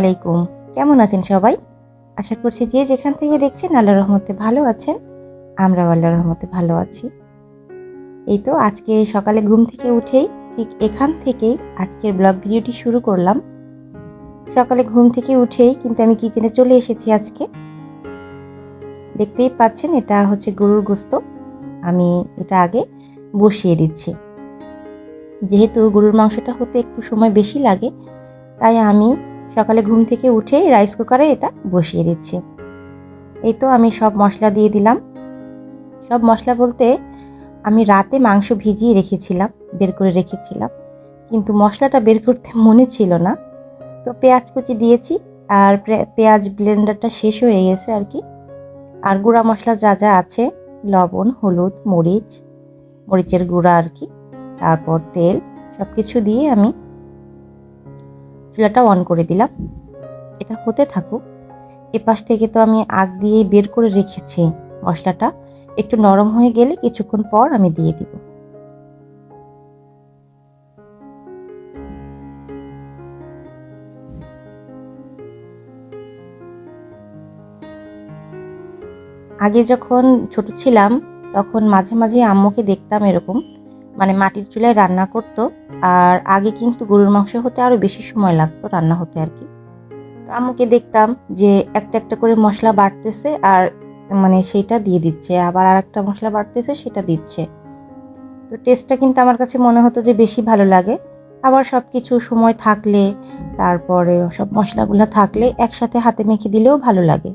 আলাইকুম। কেমন আছেন সবাই? আশা করছি যে যেখান থেকে দেখছেন আল্লাহ রহমতে ভালো আছেন। আমরাও আল্লাহ রহমতে ভালো আছি। এই তো আজকে সকালে ঘুম থেকে উঠেই ঠিক এখান থেকেই আজকের ব্লগ ভিডিওটি শুরু করলাম। সকালে ঘুম থেকে উঠেই কিন্তু আমি কিচেনে চলে এসেছি আজকে। দেখতেই পাচ্ছেন এটা হচ্ছে গরুর গোস্ত। আমি এটা আগে বসিয়ে দিচ্ছি। যেহেতু গরুর মাংসটা হতে একটু সময় বেশি লাগে, তাই আমি সকালে ঘুম থেকে উঠে রাইস কুকারে এটা বসিয়ে দিচ্ছি। এই তো আমি সব মশলা দিয়ে দিলাম। সব মশলা বলতে আমি রাতে মাংস ভিজিয়ে রেখেছিলাম, বের করে রেখেছিলাম। কিন্তু মশলাটা বের করতে মনে ছিল না। তো পেঁয়াজ কুচি দিয়েছি আর পেঁয়াজ ব্লেন্ডারটা শেষ হয়ে গেছে আর কি। আর গুঁড়া মশলা যা যা আছে, লবণ, হলুদ, মরিচ, মরিচের গুঁড়া আর কি। তারপর তেল সব কিছু দিয়ে আমি চুলাটা অন করে দিলাম। এটা হতে থাকুক। এপাশ থেকে তো আমি আগ দিয়ে বের করে রেখেছি মশলাটা। একটু নরম হয়ে গেলে কিছুক্ষণ পর আমি দিয়ে দিব। আগে যখন ছোট ছিলাম, তখন মাঝে মাঝে আম্মুকে দেখতাম এরকম। মানে মাটির চুলায় রান্না করতো। আর আগে কিন্তু গরুর মাংস হতে আরও বেশি সময় লাগতো রান্না হতে আর কি। তো আম্মুকে দেখতাম যে একটা একটা করে মশলা বাড়তেছে আর মানে সেইটা দিয়ে দিচ্ছে, আবার আর একটা মশলা বাড়তেছে, সেটা দিচ্ছে। তো টেস্টটা কিন্তু আমার কাছে মনে হতো যে বেশি ভালো লাগে। আবার সব কিছু সময় থাকলে, তারপরে সব মশলাগুলো থাকলে একসাথে হাতে মেখে দিলেও ভালো লাগে।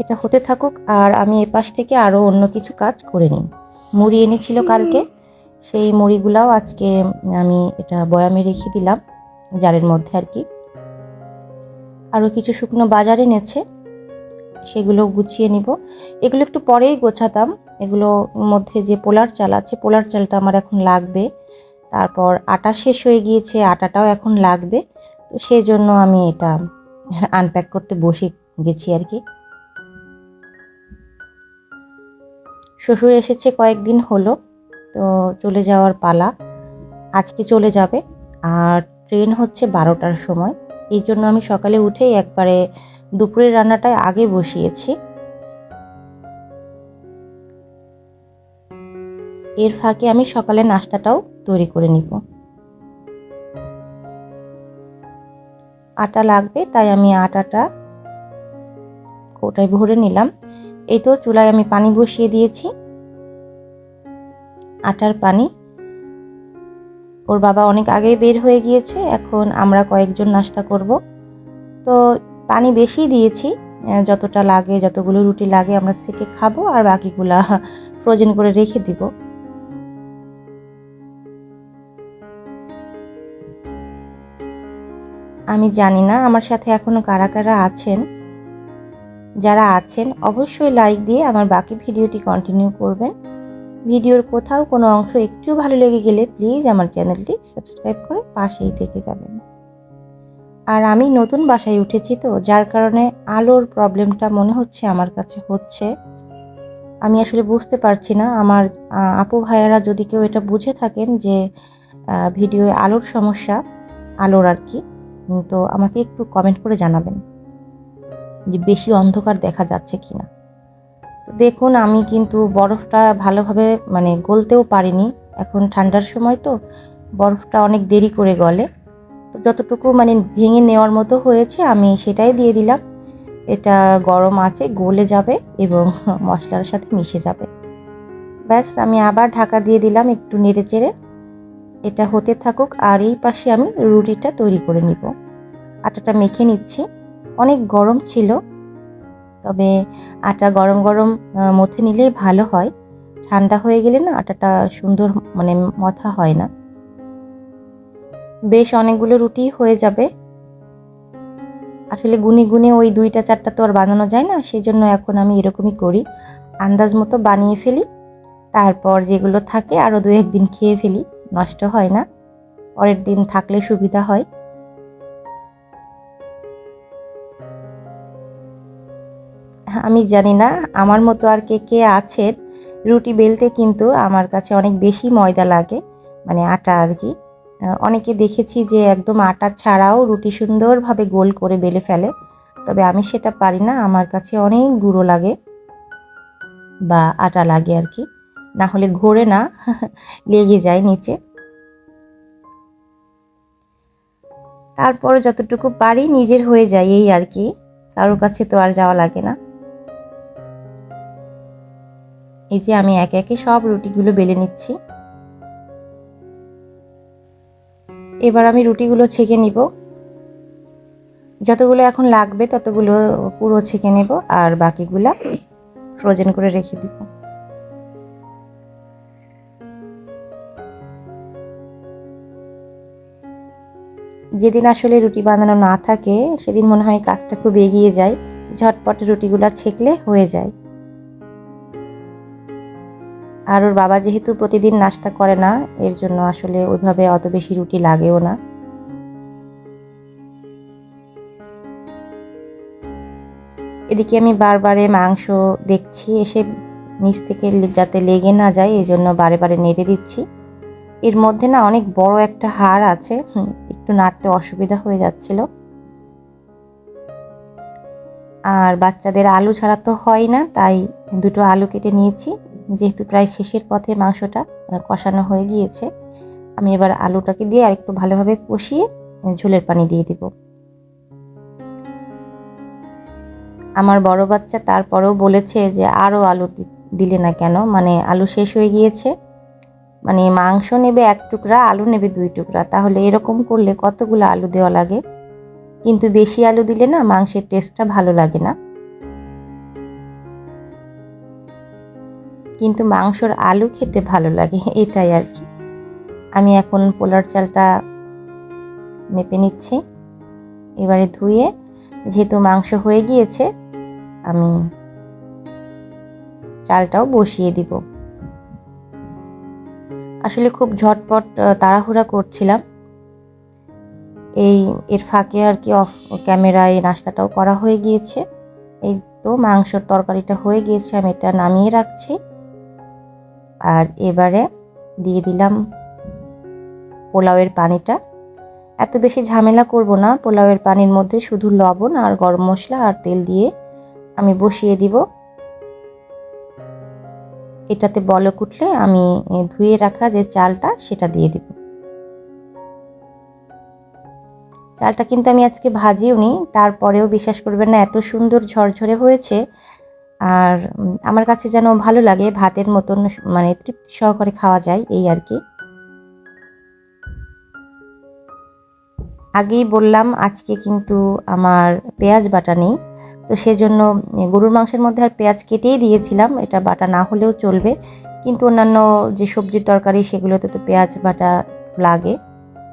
এটা হতে থাকুক, আর আমি এপাশ থেকে আরও অন্য কিছু কাজ করে নিই। মুড়ি এনেছিল কালকে। সেই মুড়িগুলাও আজকে আমি এটা বয়ামে রেখে দিলাম, জারের মধ্যে আর কি। আরও কিছু শুকনো বাজার এনেছে, সেগুলো গুছিয়ে নিব। এগুলো একটু পরেই গোছাতাম। এগুলো মধ্যে যে পোলার চাল আছে, পোলার চালটা আমার এখন লাগবে। তারপর আটা শেষ হয়ে গিয়েছে, আটাটাও এখন লাগবে। তো সেই জন্য আমি এটা আনপ্যাক করতে বসে গেছি আর কি। শ্বশুর এসেছে কয়েকদিন হলো। তো চলে যাওয়ার পালা। আজকে চলে যাবে। আর ট্রেন হচ্ছে বারোটার সময়। এই জন্য আমি সকালে উঠেই একবারে দুপুরের রান্নাটায় আগে বসিয়েছি। এর ফাঁকে আমি সকালে নাস্তাটাও তৈরি করে নিব। আটা লাগবে, তাই আমি আটাটা কোটায় ভরে নিলাম। এই তো চুলায় আমি পানি বসিয়ে দিয়েছি। আটার পানি। ওর বাবা অনেক আগেই বের হয়ে গিয়েছে, এখন আমরা কয়েকজন নাস্তা করব। তো পানি বেশি দিয়েছি যতটা লাগে, যতগুলো রুটি লাগে আমরা সেকে খাব আর বাকিগুলা ফ্রোজেন করে রেখে দিব। আমি জানি না আমার সাথে এখনও কারা কারা আছেন। যারা আছেন, অবশ্যই লাইক দিয়ে আমার বাকি ভিডিওটি কন্টিনিউ করবেন। ভিডিওর কোথাও কোনো অংশ একটু ভালো লেগে গেলে প্লিজ আমার চ্যানেলটি সাবস্ক্রাইব করে পাশেই থেকে যাবেন। আর আমি নতুন বাসায় উঠেছি তো, যার কারণে আলোর প্রবলেমটা মনে হচ্ছে আমার কাছে হচ্ছে। আমি আসলে বুঝতে পারছি না, আমার আপু ভাইয়ারা যদি কেউ এটা বুঝে থাকেন যে ভিডিওয়ে আলোর সমস্যা, আলোর আর কি তো আমাকে একটু কমেন্ট করে জানাবেন যে বেশি অন্ধকার দেখা যাচ্ছে কিনা। তো দেখুন, আমি কিন্তু বরফটা ভালোভাবে মানে গলতেও পারিনি। এখন ঠান্ডার সময় তো, বরফটা অনেক দেরি করে গলে। তো যতটুকু মানে ভেঙে নেওয়ার মতো হয়েছে, আমি সেটাই দিয়ে দিলাম। এটা গরম আছে, গলে যাবে এবং মশলার সাথে মিশে যাবে। ব্যাস, আমি আবার ঢাকা দিয়ে দিলাম একটু নেড়ে চেড়ে। এটা হতে থাকুক, আর এই পাশে আমি রুটিটা তৈরি করে নিব। আটাটা মেখে নিচ্ছি। অনেক গরম ছিল। তবে আটা গরম গরম মথে নিলেই ভালো হয়। ঠান্ডা হয়ে গেলে না আটাটা সুন্দর মানে মথা হয় না। বেশ অনেকগুলো রুটি হয়ে যাবে। আসলে গুনে গুনে ওই দুইটা চারটা তো আর বানানো যায় না সেই জন্য এখন আমি এরকমই করি। আন্দাজ মতো বানিয়ে ফেলি। তারপর যেগুলো থাকে আরও দু একদিন খেয়ে ফেলি, নষ্ট হয় না। পরের দিন থাকলে সুবিধা হয়। আমি জানি না। আমার মতো আর কে কে আছেন রুটি বেলতে কিন্তু আমার কাছে অনেক বেশি ময়দা লাগে মানে আটা আর কি। অনেকে দেখেছি যে একদম আটা ছাড়াও রুটি সুন্দরভাবে গোল করে বেলে ফেলে, তবে আমি সেটা পারি না। আমার কাছে অনেক গুঁড়ো লাগে বা আটা লাগে আর কি। না হলে ঘোরে না, লেগে যায় নিচে। তারপর যতটুকু পারি নিজের হয়ে যায় এই আর কি। কারোর কাছে তো আর যাওয়া লাগে না। এই যে আমি একে একে সব রুটিগুলো বেলে নিচ্ছি। এবার আমি রুটিগুলো ছেঁকে নিব। যতগুলো এখন লাগবে ততগুলো পুরো ছেঁকে নেব আর বাকিগুলো ফ্রোজেন করে রেখে দিব। যেদিন আসলে রুটি বানানো না থাকে, সেদিন মনে হয় কাজটা খুব এগিয়ে যায়, ঝটপট রুটিগুলো ছেঁকলে হয়ে যায়। আর ওর বাবা যেহেতু প্রতিদিন নাস্তা করে না, এর জন্য আসলে ওইভাবে অত বেশি রুটি লাগেও না। এদিকে আমি বারবারে মাংস দেখছি, এসে নিচ থেকে যাতে লেগে না যায় এই জন্য বারে বারে নেড়ে দিচ্ছি। এর মধ্যে না অনেক বড় একটা হাড় আছে একটু নাড়তে অসুবিধা হয়ে যাচ্ছিল। আর বাচ্চাদের আলু ছাড়া তো হয় না, তাই দুটো আলু কেটে নিয়েছি। যেহেতু প্রায় শেষের পথে মাংসটা কষানো হয়ে গিয়েছে, আমি এবার আলুটাকে দিয়ে আরেকটু ভালোভাবে কষিয়ে ঝোলের পানি দিয়ে দিব। আমার বড় বাচ্চা তারপরেও বলেছে যে আরও আলু দিলে না কেন? মানে আলু শেষ হয়ে গিয়েছে। মানে মাংস নেবে এক টুকরা, আলু নেবে দুই টুকরা। তাহলে এরকম করলে কতগুলো আলু দেওয়া লাগে? কিন্তু বেশি আলু দিলে না মাংসের টেস্টটা ভালো লাগে না। কিন্তু মাংসর আলু খেতে ভালো লাগে, এটাই আর কি। আমি এখন পোলার চালটা মেপে নিচ্ছি। এবারে ধুয়ে, যেহেতু মাংস হয়ে গিয়েছে, আমি চালটাও বসিয়ে দিব। আসলে খুব ঝটপট তাড়াহুড়া করছিলাম। এই, এর ফাঁকে আর কি অফ, ক্যামেরায় নাস্তাটাও করা হয়ে গিয়েছে। এই তো মাংসর তরকারিটা হয়ে গিয়েছে, আমি এটা নামিয়ে রাখছি। আর এবারে দিয়ে দিলাম পোলাওয়ের পানিটা। এত বেশি ঝামেলা করব না, পোলাওয়ের পানির মধ্যে শুধু লবণ আর গরম মশলা আর তেল দিয়ে আমি বসিয়ে দিব। এটাতে বলক উঠলে আমি ধুয়ে রাখা যে চালটা সেটা দিয়ে দিব। চালটা কিন্তু আমি আজকে ভাজিও নি, তারপরেও বিশ্বাস করবেন না, এত সুন্দর ঝরঝরে হয়েছে আর আমার কাছে যেন ভালো লাগে, ভাতের মতন মানে তৃপ্তি সহকারে খাওয়া যায়, এই আর কি। আগেই বললাম, আজকে কিন্তু আমার পেঁয়াজ বাটা নেই, তো সেজন্য গরুর মাংসের মধ্যে আর পেঁয়াজ কেটেই দিয়েছিলাম, এটা বাটা না হলেও চলবে। কিন্তু অন্যান্য যে সবজির তরকারি, সেগুলোতে তো পেঁয়াজ বাটা লাগে,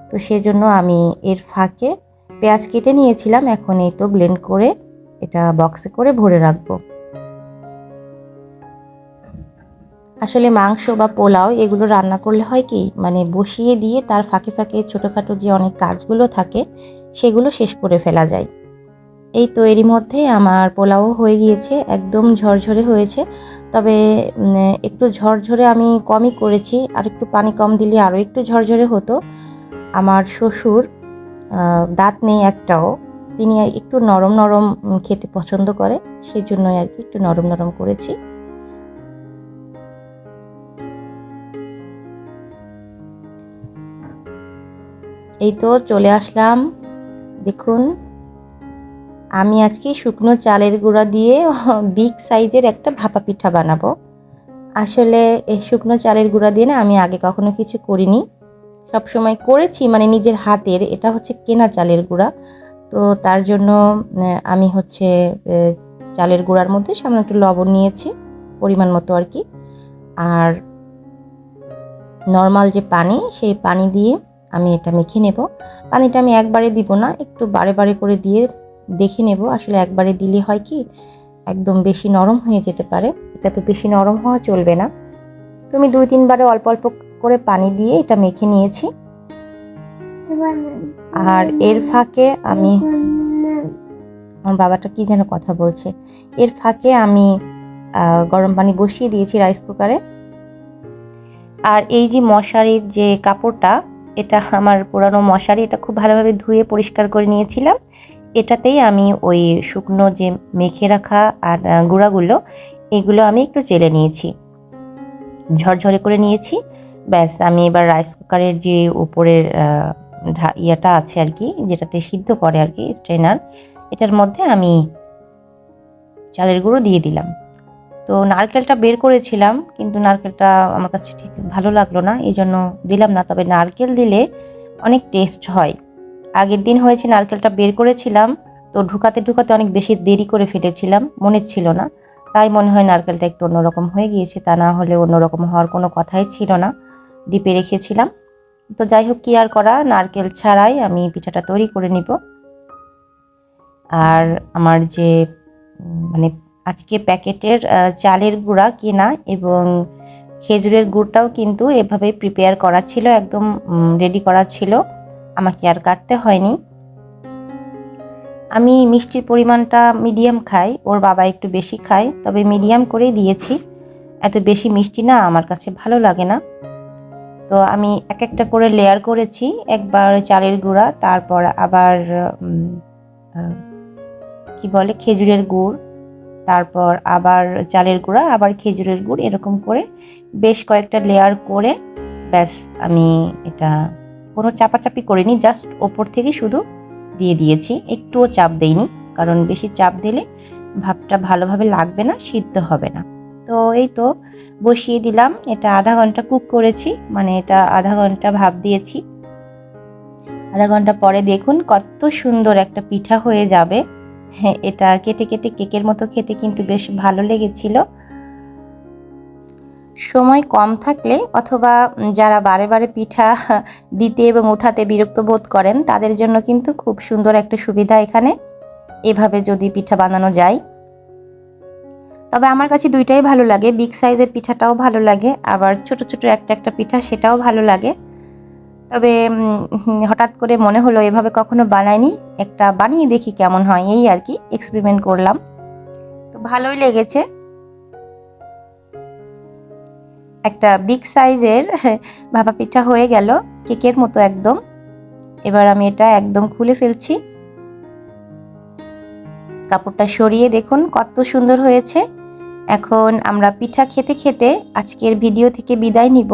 তো সেজন্য আমি এর ফাঁকে পেঁয়াজ কেটে নিয়েছিলাম, এখন এই তো ব্লেন্ড করে, এটা বক্সে করে ভরে রাখব। আসলে মাংস বা পোলাও এগুলো রান্না করলে হয় কি মানে বসিয়ে দিয়ে তার ফাঁকে ফাঁকে ছোটোখাটো যে অনেক কাজগুলো থাকে, সেগুলো শেষ করে ফেলা যায়। এই তো এরই মধ্যে আমার পোলাও হয়ে গিয়েছে, একদম ঝরঝরে হয়েছে। তবে একটু ঝরঝরে আমি কমই করেছি, আর একটু পানি কম দিলে আরও একটু ঝরঝরে হতো। আমার শ্বশুর দাঁত নেই একটাও, তিনি একটু নরম নরম খেতে পছন্দ করে সেই জন্যই আর কি একটু নরম নরম করেছি। এই তো চলে আসলাম। দেখুন, আমি আজকে শুকনো চালের গুঁড়া দিয়ে বিগ সাইজের একটা ভাপা পিঠা বানাবো। আসলে এই শুকনো চালের গুঁড়া দিয়ে না আমি আগে কখনো কিছু করিনি। সব সময় করেছি মানে নিজের হাতের। এটা হচ্ছে কেনা চালের গুঁড়া। তো তার জন্য আমি হচ্ছে চালের গুঁড়ার মধ্যে সামান্য একটু লবণ নিয়েছি, পরিমাণ মতো আর কি। আর নর্মাল যে পানি, সেই পানি দিয়ে আমি এটা মেখে নেব। পানিটা আমি একবারে দিব না, একটু বারে বারে করে দিয়ে দেখে নেব। আসলে একবারে দিলে হয় কি, একদম বেশি নরম হয়ে যেতে পারে। এটা তো বেশি নরম হওয়া চলবে না। তো আমি দুই তিনবারে অল্প অল্প করে পানি দিয়ে এটা মেখে নিয়েছি। আর এর ফাঁকে আমি আমার বাবাটা কি যেন কথা বলছে। এর ফাঁকে আমি গরম পানি বসিয়ে দিয়েছি রাইস কুকারে। আর এই যে মশারির যে কাপড়টা এটা আমার পুরানো মশারি, এটা খুব ভালোভাবে ধুয়ে পরিষ্কার করে নিয়েছিলাম। এটাতেই আমি ওই শুকনো যে মেখে রাখা আর গুঁড়াগুলো, এগুলো আমি একটু চেলে নিয়েছি। ঝরঝরে করে নিয়েছি। ব্যাস, আমি এবার রাইস কুকারের যে উপরের ইয়েটা আছে আর কি, যেটাতে সিদ্ধ করে আর কি স্ট্রেনার এটার মধ্যে আমি চালের গুঁড়ো দিয়ে দিলাম। তো নারকেলটা বের করেছিলাম, কিন্তু নারকেলটা আমার কাছে ঠিক ভালো লাগল না, এই জন্য দিলাম না। তবে নারকেল দিলে অনেক টেস্ট হয়। আগের দিন হয়েছে নারকেলটা বের করেছিলাম, তো ঢুকাতে ঢুকাতে অনেক বেশি দেরি করে ফেটেছিলাম, মনে ছিল না। তাই মনে হয় নারকেলটা একটু অন্যরকম হয়ে গিয়েছে, তা না হলে অন্যরকম হওয়ার কোনো কথাই ছিল না। ডিপে রেখেছিলাম। তো যাই হোক, কি আর করা, নারকেল ছাড়াই আমি পিঠাটা তৈরি করে নিব। আর আমার যে মানে আজকে প্যাকেটের চালের গুঁড়া কেনা এবং খেজুরের গুড়টাও কিন্তু এভাবেই প্রিপেয়ার করা ছিল, একদম রেডি করা ছিল। আমাকে আর কাটতে হয়নি। আমি মিষ্টির পরিমাণটা মিডিয়াম খাই, ওর বাবা একটু বেশি খায়, তবে মিডিয়াম করেই দিয়েছি। এত বেশি মিষ্টি না, আমার কাছে ভালো লাগে না। তো আমি এক একটা করে লেয়ার করেছি, একবার চালের গুঁড়া, তারপর আবার কি বলে, খেজুরের গুড় তারপর আবার চালের গুঁড়া, আবার খেজুরের গুড়, এরকম করে বেশ কয়েকটা লেয়ার করে ব্যাস আমি এটা কোনো চাপাচাপি করিনি জাস্ট ওপর থেকে শুধু দিয়ে দিয়েছি। একটুও চাপ দেইনি, কারণ বেশি চাপ দিলে ভাবটা ভালোভাবে লাগবে না, সিদ্ধ হবে না। তো এই তো বসিয়ে দিলাম, এটা আধা ঘণ্টা কুক করেছি মানে এটা আধা ঘণ্টা ভাপ দিয়েছি। আধা ঘণ্টা পরে দেখুন কত সুন্দর একটা পিঠা হয়ে যাবে। এটা কেটে কেটে কেকের মতো খেতে কিন্তু বেশ ভালো লেগেছিল। সময় কম থাকলে অথবা যারা বারে বারে পিঠা দিতে এবং উঠাতে বিরক্ত বোধ করেন, তাদের জন্য কিন্তু খুব সুন্দর একটা সুবিধা এখানে। এভাবে যদি পিঠা বানানো যায়। তবে আমার কাছে দুইটাই ভালো লাগে। বিগ সাইজের পিঠাটাও ভালো লাগে, আবার ছোট ছোট একটা একটা পিঠা সেটাও ভালো লাগে। তবে হঠাৎ করে মনে হলো এভাবে কখনো বানাইনি। একটা বানিয়ে দেখি কেমন হয়, এই আর কি এক্সপেরিমেন্ট করলাম। তো ভালোই লেগেছে। একটা বিগ সাইজের ভাপা পিঠা হয়ে গেল, কেকের মতো একদম। এবার আমি এটা একদম খুলে ফেলছি। কাপড়টা সরিয়ে দেখুন, কত সুন্দর হয়েছে। এখন আমরা পিঠা খেতে খেতে আজকের ভিডিও থেকে বিদায় নিব।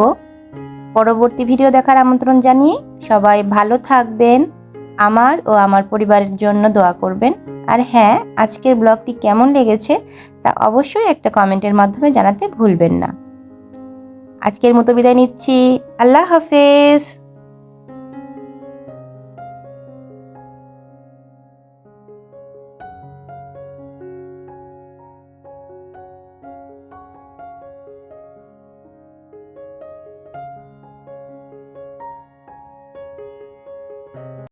পরবর্তী ভিডিও দেখার আমন্ত্রণ জানিয়ে সবাই ভালো থাকবেন, আমার ও আমার পরিবারের জন্য দোয়া করবেন। আর হ্যাঁ আজকের ব্লগটি কেমন লেগেছে তা অবশ্যই একটা কমেন্টের মাধ্যমে জানাতে ভুলবেন না। আজকের মতো বিদায় নিচ্ছি। আল্লাহ হাফেজ।